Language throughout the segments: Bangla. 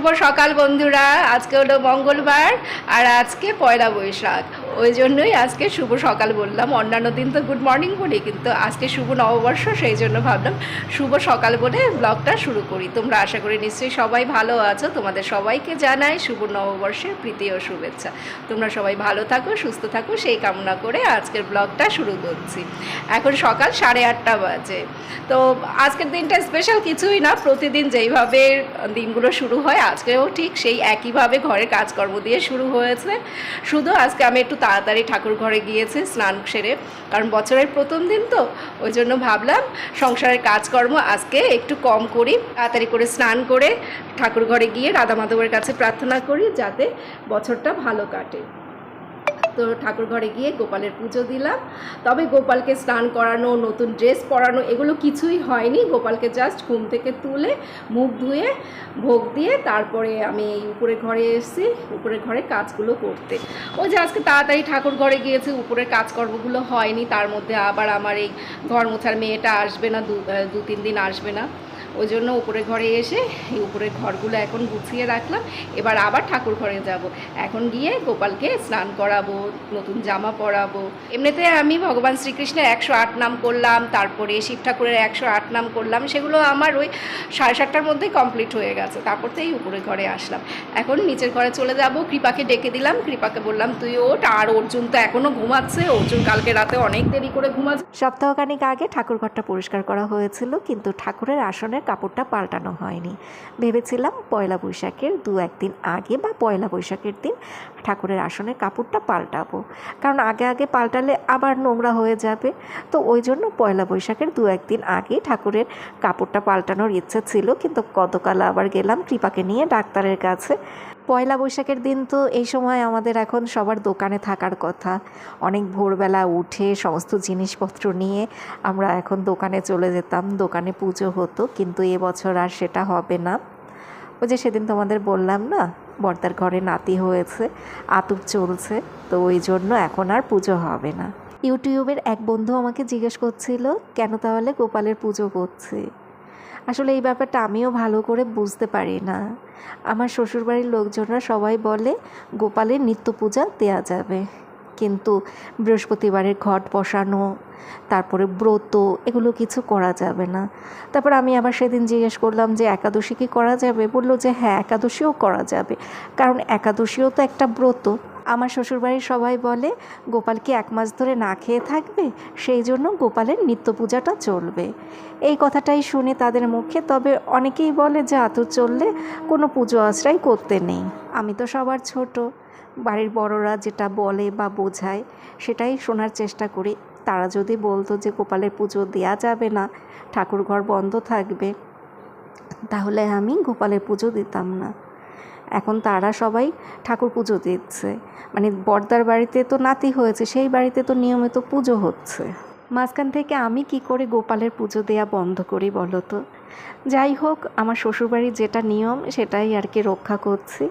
শুভ সকাল বন্ধুরা। আজকে হলো মঙ্গলবার আর আজকে পয়লা বৈশাখ। ওই জন্যই আজকে শুভ সকাল বললাম। অন্যান্য দিন তো গুড মর্নিং বলি, কিন্তু আজকে শুভ নববর্ষ, সেই জন্য ভাবলাম শুভ সকাল বলে ব্লগটা শুরু করি। তোমরা আশা করি নিশ্চয়ই সবাই ভালো আছো। তোমাদের সবাইকে জানাই শুভ নববর্ষের প্রীতি ও শুভেচ্ছা। তোমরা সবাই ভালো থাকো, সুস্থ থাকো, সেই কামনা করে আজকের ব্লগটা শুরু করছি। এখন সকাল সাড়ে আটটা বাজে। তো আজকের দিনটা স্পেশাল কিছুই না। প্রতিদিন যেইভাবে দিনগুলো শুরু হয় আজকেও ঠিক সেই একইভাবে ঘরের কাজকর্ম দিয়ে শুরু হয়েছে। শুধু আজকে আমি একটু তাড়াতাড়ি ঠাকুর ঘরে গিয়েছি স্নান সেরে, কারণ বছরের প্রথম দিন তো, ওই জন্য ভাবলাম সংসারের কাজকর্ম আজকে একটু কম করি, তাড়াতাড়ি করে স্নান করে ঠাকুর ঘরে গিয়ে রাধা মাধবের কাছে প্রার্থনা করি যাতে বছরটা ভালো কাটে। তো ঠাকুর ঘরে গিয়ে গোপালের পুজো দিলাম। তবে গোপালকে স্নান করানো, নতুন ড্রেস পরানো এগুলো কিছুই হয়নি। গোপালকে জাস্ট ঘুম থেকে তুলে মুখ ধুয়ে, ভোগ দিয়ে তারপরে আমি এই উপরে ঘরে এসেছি, উপরের ঘরে কাজগুলো করতে। ওই যে আজকে তাড়াতাড়ি ঠাকুর ঘরে গিয়েছে, উপরের কাজকর্মগুলো হয়নি, তার মধ্যে আবার আমার এই ঘর মোছার মেয়েটা আসবে না দু, তিন দিন আসবে না। ওই জন্য উপরে ঘরে এসে এই উপরের ঘরগুলো এখন গুছিয়ে রাখলাম। এবার আবার ঠাকুর ঘরে যাব। এখন গিয়ে গোপালকে স্নান করাবো, নতুন জামা পরাবো। এমনিতে আমি ভগবান শ্রীকৃষ্ণের একশো আট নাম করলাম, তারপরে শিব ঠাকুরের একশো আট নাম করলাম, সেগুলো আমার ওই সাড়ে সাতটার মধ্যেই কমপ্লিট হয়ে গেছে। তারপর তো এই উপরে ঘরে আসলাম। এখন নিচের ঘরে চলে যাব, কৃপাকে ডেকে দিলাম, কৃপাকে বললাম, তুই ওঠ, আর অর্জুন তো এখনও ঘুমাচ্ছে, অর্জুন কালকে রাতে অনেক দেরি করে ঘুমাচ্ছে। সপ্তাহখানিক আগে ঠাকুর ঘরটা পরিষ্কার করা হয়েছিল, কিন্তু ঠাকুরের আসনের কাপড়টা পাল্টানো হয়নি। ভেবেছিলাম পয়লা বৈশাখের দু একদিন আগে বা পয়লা বৈশাখের দিন ঠাকুরের আসনের কাপড়টা পাল্টাবো। কারণ আগে আগে পাল্টালে আবার নোংরা হয়ে যাবে। তো ওই জন্য পয়লা বৈশাখের দু একদিন আগে ঠাকুরের কাপড়টা পাল্টানোর ইচ্ছে ছিল। কিন্তু গতকাল আবার গেলাম কৃপাকে নিয়ে ডাক্তারের কাছে। পয়লা বৈশাখের দিন তো এই সময় আমাদের এখন সবার দোকানে থাকার কথা। অনেক ভোরবেলা উঠে সমস্ত জিনিসপত্র নিয়ে আমরা এখন দোকানে চলে যেতাম। দোকানে পুজো হতো, কিন্তু এবছর আর সেটা হবে না। ওই যে সেদিন তোমাদের বললাম না বর্দার ঘরে নাতি হয়েছে আতুর চলছে, তো ওই জন্য এখন আর পুজো হবে না। ইউটিউবের এক বন্ধু আমাকে জিজ্ঞেস করছিল, কেন তাহলে গোপালের পুজো করছি? আসলে এই ব্যাপারটা আমিও ভালো করে বুঝতে পারি না। আমার শ্বশুরবাড়ির লোকজনরা সবাই বলে, গোপালের নিত্য পূজা দেয়া যাবে। কিন্তু বৃহস্পতিবারের ঘট বসানো, তারপরে ব্রত, এগুলো কিছু করা যাবে না। তারপর আমি আবার সেদিন জিজ্ঞেস করলাম যে, একাদশী কি করা যাবে? বলল যে হ্যাঁ একাদশীও করা যাবে। কারণ একাদশীও তো একটা ব্রত। আমার শ্বশুরবাড়ির সবাই বলে, গোপাল কি এক মাস ধরে না খেয়ে থাকবে? সেই জন্য গোপালের নিত্য পূজাটা চলবে। এই কথাটাই শুনে তাদের মুখে, তবে অনেকেই বলে, যে আতুর চললে কোনো পুজো আশ্রয় করতে নেই। আমি তো সবার ছোট। বাড়ির বড়রা যেটা বলে বা বোঝায়, সেটাই শোনার চেষ্টা করি। তারা যদি বলতো যে গোপালের পুজো দেয়া যাবে না, ঠাকুর ঘর বন্ধ থাকবে, তাহলে আমি গোপালের পুজো দিতাম না। এখন তারা সবাই ঠাকুর পুজো দিচ্ছে। মানে বর্দার বাড়িতে তো নাতি হয়েছে, সেই বাড়িতে তো নিয়মিত পুজো হচ্ছে। মাঝখান থেকে আমি কি করে গোপালের পুজো দেয়া বন্ধ করি বলো তো? যাই হোক, আমার শ্বশুরবাড়ির যেটা নিয়ম, সেটাই আর কি রক্ষা করছি।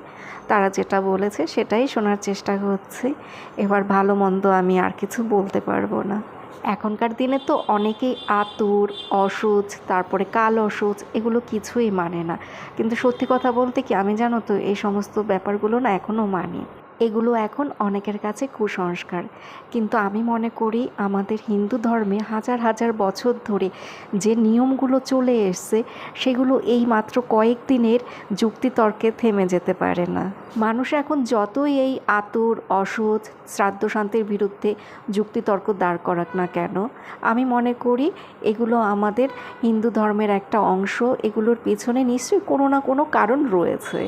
তারা যেটা বলেছে, সেটাই শোনার চেষ্টা করছি। এবার ভালো মন্দ আমি আর কিছু বলতে পারব না। এখনকার দিনে তো অনেকেই আতুর, অসুচ, তারপরে কাল অসুচ, এগুলো কিছুই মানে না। কিন্তু সত্যি কথা বলতে কি, আমি জানো তো, এই সমস্ত ব্যাপারগুলো না এখনও মানি। এগুলো এখন অনেকের কাছে কুসংস্কার। কিন্তু আমি মনে করি আমাদের হিন্দু ধর্মে হাজার হাজার বছর ধরে যে নিয়মগুলো চলে এসছে, সেগুলো এই মাত্র কয়েকদিনের যুক্তিতর্কে থেমে যেতে পারে না। মানুষ এখন যতই এই আতুর অসুচ শ্রাদ্ধ শান্তির বিরুদ্ধে যুক্তিতর্ক দাঁড় করাক না কেন, আমি মনে করি এগুলো আমাদের হিন্দু ধর্মের একটা অংশ, এগুলোর পিছনে নিশ্চয়ই কোনো না কোনো কারণ রয়েছে।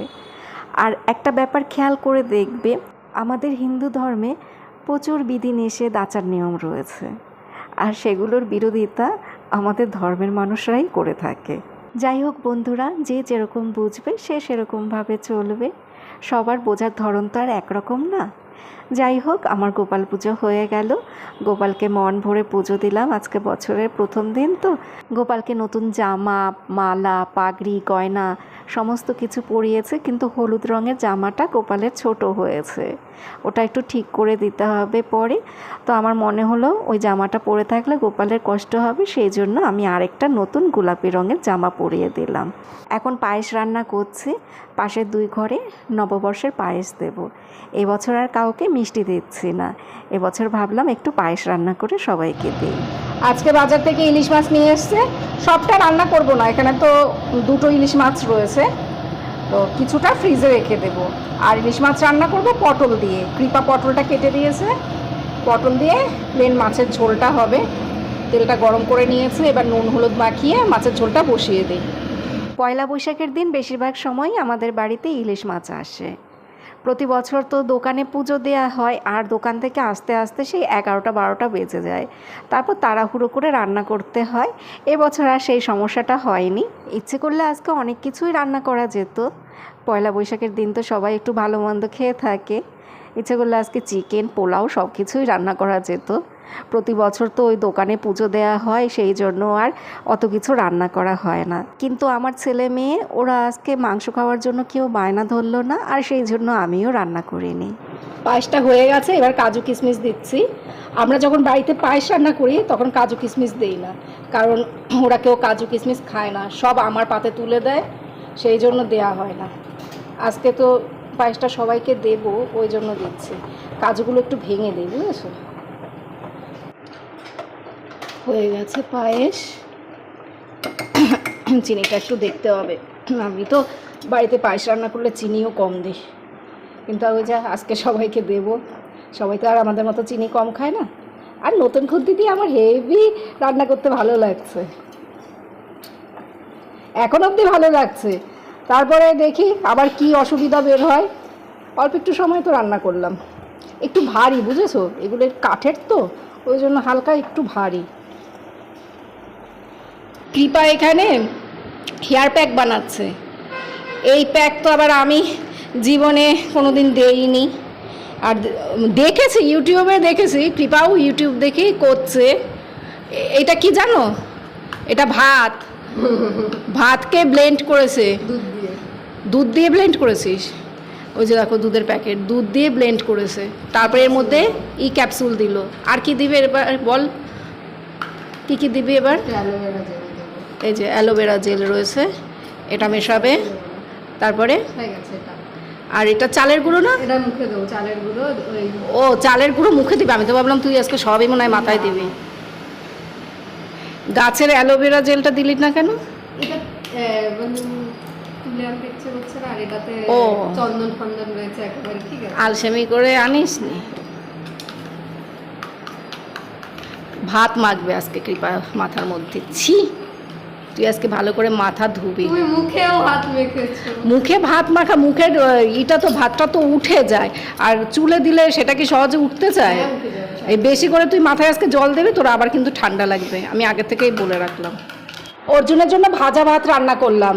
আর একটা ব্যাপার খেয়াল করে দেখবে, আমাদের হিন্দু ধর্মে প্রচুর বিধিনিষেধ আচার নিয়ম রয়েছে। আর সেগুলোর বিরোধিতা আমাদের ধর্মের মানুষরাই করে থাকে। যাই হোক বন্ধুরা, যে যেরকম বুঝবে সে সেরকমভাবে চলবে। সবার বোঝার ধরন তো আর একরকম না। যাই হোক, আমার গোপাল পুজো হয়ে গেল। গোপালকে মন ভরে পুজো দিলাম। আজকে বছরের প্রথম দিন তো। গোপালকে নতুন জামা, মালা, পাগড়ি, গয়না সমস্ত কিছু পরিয়েছে, কিন্তু হলুদ রঙের জামাটা গোপালের ছোট হয়েছে। ওটা একটু ঠিক করে দিতে হবে পরে। তো আমার মনে হলো ওই জামাটা পরে থাকলে গোপালের কষ্ট হবে, সেই জন্য আমি আরেকটা নতুন গোলাপি রঙের জামা পরিয়ে দিলাম। এখন পায়েস রান্না করছি। পাশের দুই ঘরে নববর্ষের পায়েস দেব। এবছর আর কাউকে মিষ্টি দিচ্ছি না। এবছর ভাবলাম একটু পায়েস রান্না করে সবাইকে দিই। আজকে বাজার থেকে ইলিশ মাছ নিয়ে এসছে। সবটা রান্না করব না, এখানে তো দুটো ইলিশ মাছ রয়েছে। তো কিছুটা ফ্রিজে রেখে দেব। আর ইলিশ মাছ রান্না করব পটল দিয়ে। কৃপা পটলটা কেটে দিয়েছে। পটল দিয়ে প্লেন মাছের ঝোলটা হবে। তেলটা গরম করে নিয়েছে, এবার নুন, হলুদ মাখিয়ে মাছের ঝোলটা বসিয়ে দিই। পয়লা বৈশাখের দিন বেশিরভাগ সময়ই আমাদের বাড়িতে ইলিশ মাছ আসে। প্রতি বছর তো দোকানে পুজো দেওয়া হয়, আর দোকান থেকে আসতে আসতে সেই এগারোটা বারোটা বেজে যায়। তারপর তাড়াহুড়ো করে রান্না করতে হয়। এবছর আর সেই সমস্যাটা হয়নি। ইচ্ছে করলে আজকে অনেক কিছুই রান্না করা যেত। পয়লা বৈশাখের দিন তো সবাই একটু ভালো মন্দ খেয়ে থাকে। ইচ্ছে করলে আজকে চিকেন, পোলাও সব কিছুই রান্না করা যেত। প্রতি বছর তো ওই দোকানে পুজো দেওয়া হয়, সেই জন্য আর অত কিছু রান্না করা হয় না। কিন্তু আমার ছেলে মেয়ে, ওরা আজকে মাংস খাওয়ার জন্য কেউ বায়না ধরলো না, আর সেই জন্য আমিও রান্না করিনি। পায়েসটা হয়ে গেছে, এবার কাজু কিশমিশ দিচ্ছি। আমরা যখন বাড়িতে পায়েস রান্না করি, তখন কাজু কিশমিশ দেই না। কারণ ওরা কেউ কাজু কিশমিশ খায় না, সব আমার পাতে তুলে দেয়, সেই জন্য দেয়া হয় না। আজকে তো পায়েসটা সবাইকে দেব, ওই জন্য দিচ্ছি। কাজগুলো একটু ভেঙে দিই, বুঝেছ? হয়ে গেছে পায়েস। চিনিটা একটু দেখতে হবে। আমি তো বাড়িতে পায়েস রান্না করলে চিনিও কম দিই। কিন্তু ওই যা আজকে সবাইকে দেব। সবাই তো আর আমাদের মতো চিনি কম খায় না। আর নতুন খুদ্দি দিয়ে আমার হেভি রান্না করতে ভালো লাগছে। এখন অবধি ভালো লাগছে। তারপরে দেখি আবার কি অসুবিধা বের হয়। অল্প একটু সময় তো রান্না করলাম। একটু ভারী, বুঝেছ? এগুলো কাঠের তো, ওই জন্য হালকা একটু ভারী। কৃপা এখানে হেয়ার প্যাক বানাচ্ছে। এই প্যাক তো আবার আমি জীবনে কোনোদিন দেইনি। আর দেখেছি, ইউটিউবে দেখেছি, কৃপাও ইউটিউব দেখেই করছে। এটা কি জানো? এটা ভাত। ভাতকে ব্লেন্ড করেছে। দুধ দিয়ে। দুধ দিয়ে ব্লেন্ড করেছিস? ওই যে দেখো দুধের প্যাকেট দুধ দিয়ে ব্লেন্ড করেছে। তারপরে এর মধ্যে ই ক্যাপসুল দিল। আর কি দিবে এবার? বল। কি কি দিবি এবার? এই যে অ্যালোভেরা জেল রয়েছে। এটা মেশাবে। তারপরে? আর এটা চালের গুঁড়ো না? এটা মুখে দেবো চালের গুঁড়ো ও চালের গুঁড়ো মুখে দিবি। আমি তো ভাবলাম তুই আজকে সবই মনে হয় মাথায় দিবি। গাছের অ্যালোভেরা জেলটা দিলি না কেন? এটা তুলে আনতে ইচ্ছে করছে না আর এটাতে ও। চন্দন ফন্দন রয়েছে একেবারে ঠিক আছে? আলসেমি করে আনিস নি ভাত মাখবে আজকে কৃপা মাথার মধ্যে। ছি! তুই আজকে ভালো করে মাথা ধুবি। মুখেও হাত মেখেছো। মুখে ভাত মাখা মুখের ইটা তো ভাতটা তো উঠে যায়। আর চুলে দিলে সেটা কি সহজে উঠতে চায়? হ্যাঁ। এই বেশি করে তুই মাথায় আজকে জল দেবে, তোর আবার কিন্তু ঠান্ডা লাগবে। আমি আগে থেকেই বলে রাখলাম। অর্জুনের জন্য ভাজা ভাত রান্না করলাম।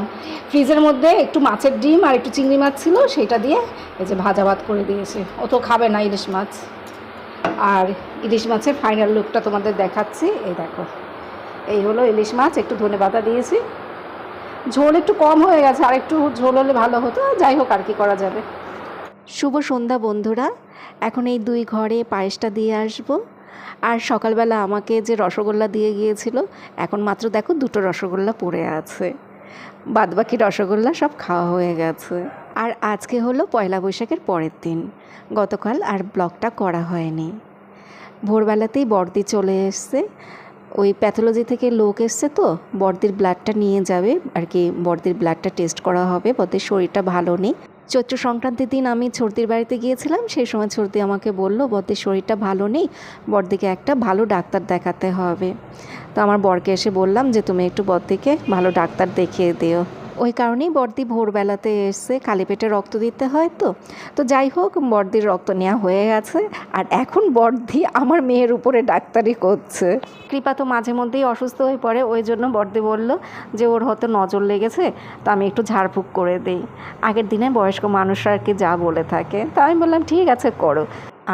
ফ্রিজের মধ্যে একটু মাছের ডিম আর একটু চিংড়ি মাছ ছিল, সেটা দিয়ে এই যে ভাজা ভাত করে দিয়েছে। ও তো খাবে না ইলিশ মাছ। আর ইলিশ মাছের ফাইনাল লুকটা তোমাদের দেখাচ্ছি। এই দেখো। এই হলো ইলিশ মাছ, একটু ধনে পাতা দিয়েছি। ঝোল একটু কম হয়ে গেছে, আর একটু ঝোল হলে ভালো হতো। যাই হোক, আর কি করা যাবে। শুভ সন্ধ্যা বন্ধুরা। এখন এই দুই ঘরে পায়েসটা দিয়ে আসব। আর সকালবেলা আমাকে যে রসগোল্লা দিয়ে গিয়েছিল, এখন মাত্র দেখো দুটো রসগোল্লা পড়ে আছে। বাদবাকি রসগোল্লা সব খাওয়া হয়ে গেছে। আর আজকে হলো পয়লা বৈশাখের পরের দিন। গতকাল আর ব্লগটা করা হয়নি। ভোরবেলাতেই বর্দি চলে এসছে। ওই প্যাথোলজি থেকে লোক এসছে তো, বর্দির ব্লাডটা নিয়ে যাবে। আর কি বর্দির ব্লাডটা টেস্ট করা হবে, বর্দির শরীরটা ভালো নেই। চৈত্র সংক্রান্তির দিন আমি ছর্দির বাড়িতে গিয়েছিলাম, সেই সময় ছর্দি আমাকে বলল, বরদের শরীরটা ভালো নেই, বরদিকে একটা ভালো ডাক্তার দেখাতে হবে। তো আমার বরকে এসে বললাম যে, তুমি একটু বরদিকে ভালো ডাক্তার দেখিয়ে দিও। ওই কারণেই বর্দি ভোরবেলাতে এসে খালি পেটে রক্ত দিতে হয় তো। তো যাই হোক বর্দির রক্ত নেওয়া হয়ে গেছে। আর এখন বর্দি আমার মেয়ের উপরে ডাক্তারি করছে। কৃপা তো মাঝে মধ্যেই অসুস্থ হয়ে পড়ে, ওই জন্য বর্দি বলল যে ওর হয়তো নজর লেগেছে, তো আমি একটু ঝাড়ফুঁক করে দিই। আগের দিনে বয়স্ক মানুষরা আর কি যা বলে থাকে, তা আমি বললাম, ঠিক আছে, করো।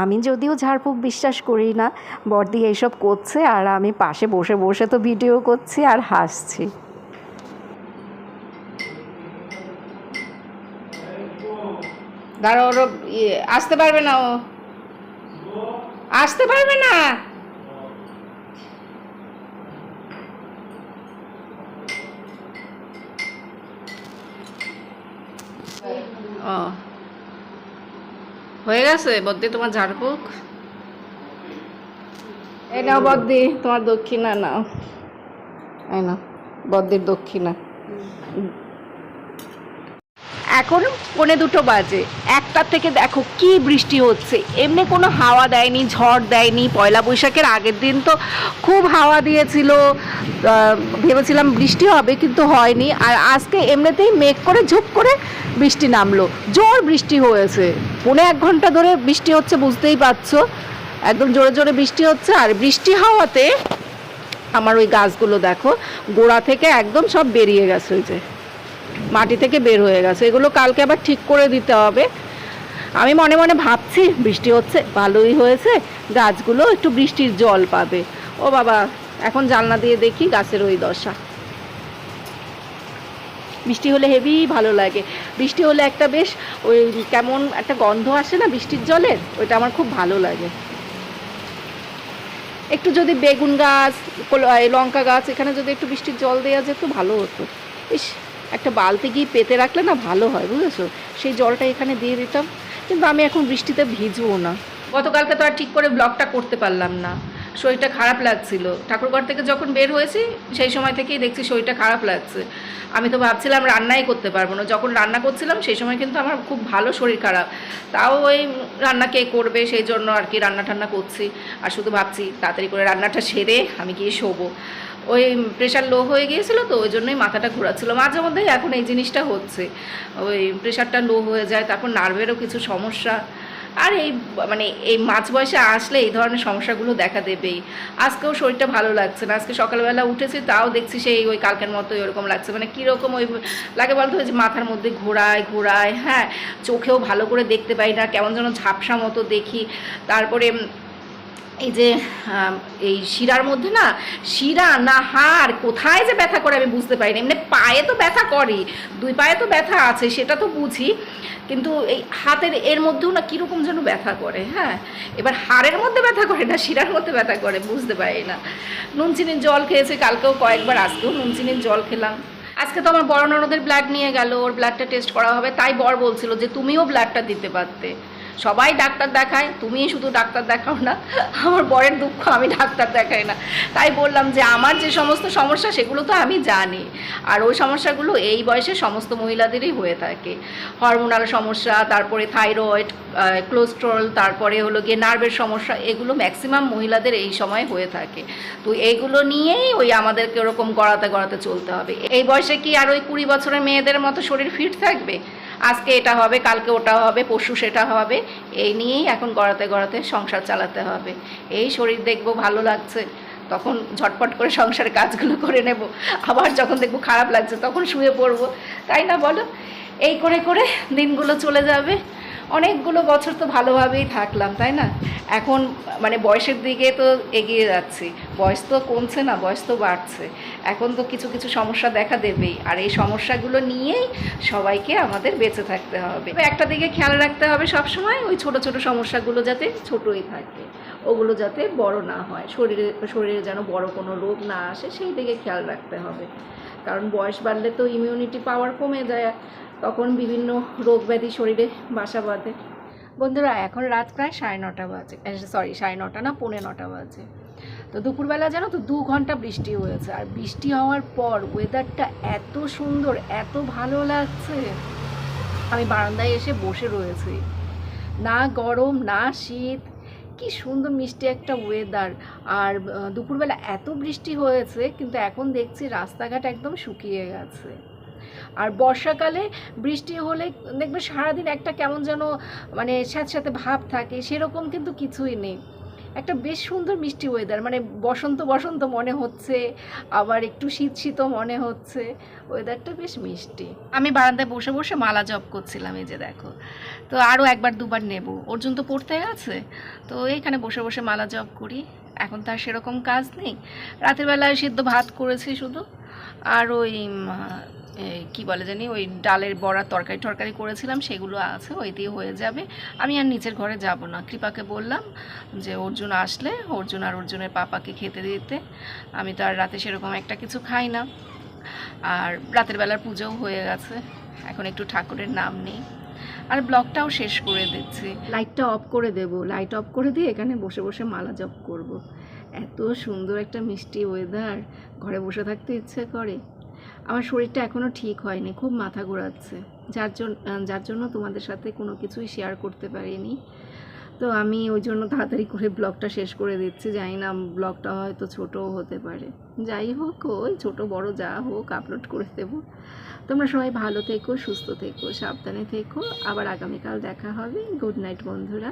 আমি যদিও ঝাড়ফুঁক বিশ্বাস করি না বর্দি এইসব করছে আর আমি পাশে বসে বসে তো ভিডিও করছি আর হাসছি। দাঁড়া ওর ইয়ে, আসতে পারবে না ও। আসতে পারবে না। ও। হয়ে গেছে বদ্দি তোমার ঝাড়ফুঁক? এই নাও বদ্দি তোমার দক্ষিণা নাও। এই নাও বদ্দির দক্ষিণা। এখন পৌনে দুটো বাজে। একটার থেকে দেখো কি বৃষ্টি হচ্ছে। এমনি কোনো হাওয়া দেয়নি, ঝড় দেয়নি, পয়লা বৈশাখের আগের দিন তো খুব হাওয়া দিয়েছিল। ভেবেছিলাম বৃষ্টি হবে কিন্তু হয়নি। আর আজকে এমনিতেই মেঘ করে ঝুপ করে বৃষ্টি নামলো। জোর বৃষ্টি হয়েছে। পৌনে এক ঘণ্টা ধরে বৃষ্টি হচ্ছে, বুঝতেই পারছ। একদম জোরে জোরে বৃষ্টি হচ্ছে। আর বৃষ্টি হওয়াতে আমার ওই গাছগুলো দেখো, গোড়া থেকে একদম সব বেরিয়ে গেছে ওই যে। মাটি থেকে বের হয়ে গেছে। এগুলো কালকে আবার ঠিক করে দিতে হবে। আমি মনে মনে ভাবছি, বৃষ্টি হচ্ছে, ভালোই হয়েছে, গাছগুলো একটু বৃষ্টির জল পাবে। ও বাবা, এখন জানলা দিয়ে দেখি গাছের ওই দশা। বৃষ্টি হলে হেভি ভালো লাগে। বৃষ্টি হলে একটা বেশ ওই কেমন একটা গন্ধ আসে না বৃষ্টির জলের ওইটা আমার খুব ভালো লাগে। একটু যদি বেগুন গাছ লঙ্কা গাছ, এখানে যদি একটু বৃষ্টির জল দেওয়া যেত, ভালো হতো। ইস একটা বালতি গিয়ে পেতে রাখলে না ভালো হয়, বুঝেছ? সেই জলটা এখানে দিয়ে দিতাম, কিন্তু আমি এখন বৃষ্টিতে ভিজবো না। গতকালকে তো আর ঠিক করে ব্লগটা করতে পারলাম না। শরীরটা খারাপ লাগছিল। ঠাকুরঘর থেকে যখন বের হয়েছি, সেই সময় থেকেই দেখছি শরীরটা খারাপ লাগছে। আমি তো ভাবছিলাম রান্নাই করতে পারব না। যখন রান্না করছিলাম, সেই সময় কিন্তু আমার খুব ভালো শরীর খারাপ। তাও ওই রান্না কে করবে, সেই জন্য আর কি রান্না টান্না করছি। আর শুধু ভাবছি, তাড়াতাড়ি করে রান্নাটা সেরে আমি গিয়ে শোবো। ওই প্রেশার লো হয়ে গিয়েছিল তো ওই জন্যই মাথাটা ঘোরাচ্ছিলো। মাঝে মধ্যেই এখন এই জিনিসটা হচ্ছে। ওই প্রেশারটা লো হয়ে যায়, তারপর নার্ভেরও কিছু সমস্যা। আর এই মানে এই মাঝ বয়সে আসলে এই ধরনের সমস্যাগুলো দেখা দেবেই। আজকেও শরীরটা ভালো লাগছে না, আজকে সকালবেলা উঠেছি, তাও দেখছি সেই ওই কালকের মতো এরকম লাগছে। মানে কীরকম ওই লাগে বলতে হয় যে মাথার মধ্যে ঘোরায় ঘোরায় হ্যাঁ চোখেও ভালো করে দেখতে পাই না, কেমন যেন ঝাপসা মতো দেখি। তারপরে এই যে এই শিরার মধ্যে না, শিরা না হাড়, কোথায় যে ব্যথা করে আমি বুঝতে পারি না এমনি পায়ে তো ব্যথা করে, দুই পায়ে তো ব্যথা আছে, সেটা তো বুঝি। কিন্তু এই হাতের, এর মধ্যেও না কীরকম যেন ব্যথা করে হ্যাঁ? এবার হাড়ের মধ্যে ব্যথা করে না শিরার মধ্যে ব্যথা করে, বুঝতে পারি না। নুন চিনির জল খেয়েছে, কালকেও কয়েকবার, আজকেও নুন চিনির জল খেলাম। আজকে তো আমার বড় ননদের ব্লাড নিয়ে গেল, ওর ব্লাডটা টেস্ট করা হবে, তাই বর বলছিল যে তুমিও ব্লাডটা দিতে পারতে। সবাই ডাক্তার দেখায়, তুমিই শুধু ডাক্তার দেখাও না, আমার বরের দুঃখ আমি ডাক্তার দেখাই না। তাই বললাম যে, আমার যে সমস্ত সমস্যা, সেগুলো তো আমি জানি। আর ওই সমস্যাগুলো এই বয়সে সমস্ত মহিলাদেরই হয়ে থাকে। হরমোনাল সমস্যা, তারপরে থাইরয়েড কোলেস্ট্রল তারপরে হলো গিয়ে নার্ভের সমস্যা, এগুলো ম্যাক্সিমাম মহিলাদের এই সময় হয়ে থাকে। তো এইগুলো নিয়েই ওই আমাদেরকে ওরকম গড়াতে গড়াতে চলতে হবে। এই বয়সে কি আর ওই কুড়ি বছরের মেয়েদের মতো শরীর ফিট থাকবে? আজকে এটা হবে, কালকে ওটা হবে পশু সেটা হবে। এই নিয়েই এখন গড়াতে গড়াতে সংসার চালাতে হবে। এই শরীর দেখব ভালো লাগছে, তখন ঝটপট করে সংসারের কাজগুলো করে নেব। আবার যখন দেখব খারাপ লাগছে, তখন শুয়ে পড়ব। তাই না বলো? এই করে করে দিনগুলো চলে যাবে। অনেকগুলো বছর তো ভালোভাবেই থাকলাম, তাই না? এখন মানে বয়সের দিকে তো এগিয়ে যাচ্ছি। বয়স তো কমছে না, বয়স তো বাড়ছে। এখন তো কিছু কিছু সমস্যা দেখা দেবেই। আর এই সমস্যাগুলো নিয়েই সবাইকে আমাদের বেঁচে থাকতে হবে। একটা দিকে খেয়াল রাখতে হবে সব সময় ওই ছোট ছোট সমস্যাগুলো যাতে ছোটই থাকে। ওগুলো যাতে বড় না হয়। শরীরে শরীরে যেন বড় কোনো রোগ না আসে, সেই দিকে খেয়াল রাখতে হবে। কারণ বয়স বাড়লে তো ইমিউনিটি পাওয়ার কমে যায়, তখন বিভিন্ন রোগ ব্যাধি শরীরে বাসা বাঁধে। বন্ধুরা, এখন রাত প্রায় সাড়ে নটা বাজে সরি সাড়ে নটা না, পৌনে নটা বাজে। তো দুপুরবেলা জানো তো, দু ঘণ্টা বৃষ্টি হয়েছে, আর বৃষ্টি হওয়ার পর ওয়েদারটা এত সুন্দর, এত ভালো লাগছে। আমি বারান্দায় এসে বসে রয়েছি। না গরম, না শীত কি সুন্দর মিষ্টি একটা ওয়েদার আর দুপুরবেলা এত বৃষ্টি হয়েছে, কিন্তু এখন দেখছি রাস্তাঘাট একদম শুকিয়ে গেছে। আর বর্ষাকালে বৃষ্টি হলে দেখবে সারাদিন একটা কেমন যেন মানে স্যাঁতস্যাঁতে ভাব থাকে, সেরকম কিন্তু কিছুই নেই। একটা বেশ সুন্দর মিষ্টি ওয়েদার মানে বসন্ত বসন্ত মনে হচ্ছে, আবার একটু শীত শীতও মনে হচ্ছে ওয়েদারটা বেশ মিষ্টি। আমি বারান্দায় বসে বসে মালা জপ করছিলাম, এই যে দেখো। তো আরও একবার দুবার নেব। অর্জুন তো পড়তে গেছে, তো এইখানে বসে বসে মালা জপ করি। এখন তার সেরকম কাজ নেই। রাতের বেলায় সিদ্ধ ভাত করেছি শুধু। আর ওই কি বলে জানি, ওই ডালের বড়া তরকারি টরকারি করেছিলাম, সেগুলো আছে, ওই দিয়ে হয়ে যাবে। আমি আর নিচের ঘরে যাব না। কৃপাকে বললাম যে, অর্জুন আসলে, অর্জুন আর অর্জুনের পাপাকে খেতে দিতে। আমি তো আর রাতে সেরকম একটা কিছু খাই না। আর রাতের বেলার পুজোও হয়ে গেছে। এখন একটু ঠাকুরের নাম নেই। আর ব্লগটাও শেষ করে দিচ্ছি। লাইটটা অফ করে দেব। লাইট অফ করে দিয়ে এখানে বসে বসে মালা জপ করব। এত সুন্দর একটা মিষ্টি ওয়েদার ঘরে বসে থাকতে ইচ্ছে করে। আমার শরীরটা এখনও ঠিক হয়নি, খুব মাথা ঘোরাচ্ছে। যার জন্য যার জন্য তোমাদের সাথে কোনো কিছুই শেয়ার করতে পারিনি। তো আমি ওই জন্য তাড়াতাড়ি করে ব্লগটা শেষ করে দিচ্ছি। জানি না, ব্লগটা হয়তো ছোটও হতে পারে। যাই হোক, ওই ছোট বড় যা হোক আপলোড করে দেবো। তোমরা সবাই ভালো থেকো, সুস্থ থেকো, সাবধানে থেকো। আবার আগামীকাল দেখা হবে। গুড নাইট বন্ধুরা।